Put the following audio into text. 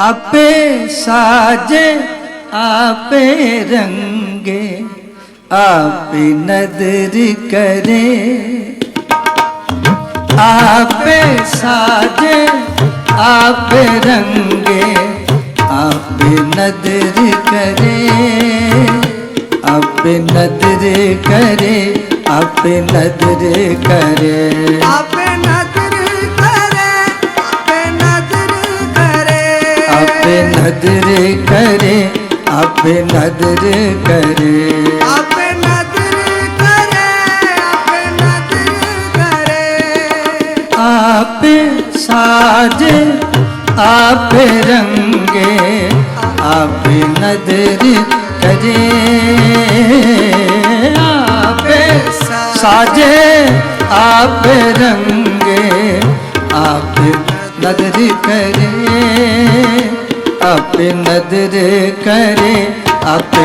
आपे साजे, आपे रंगे, आपे नदर करे। आपे साजे, आपे रंगे, आपे नदर करे। आपे नदर करे, आपे नदर करे। आपे नदर करे आपे नदर करे। आपे नज़र करे आपे करे। आपे साजे आपे रंगे आपे नदर करे। आपे साजे आपे रंगे आपे नदर करे। आपे नदर करे आपे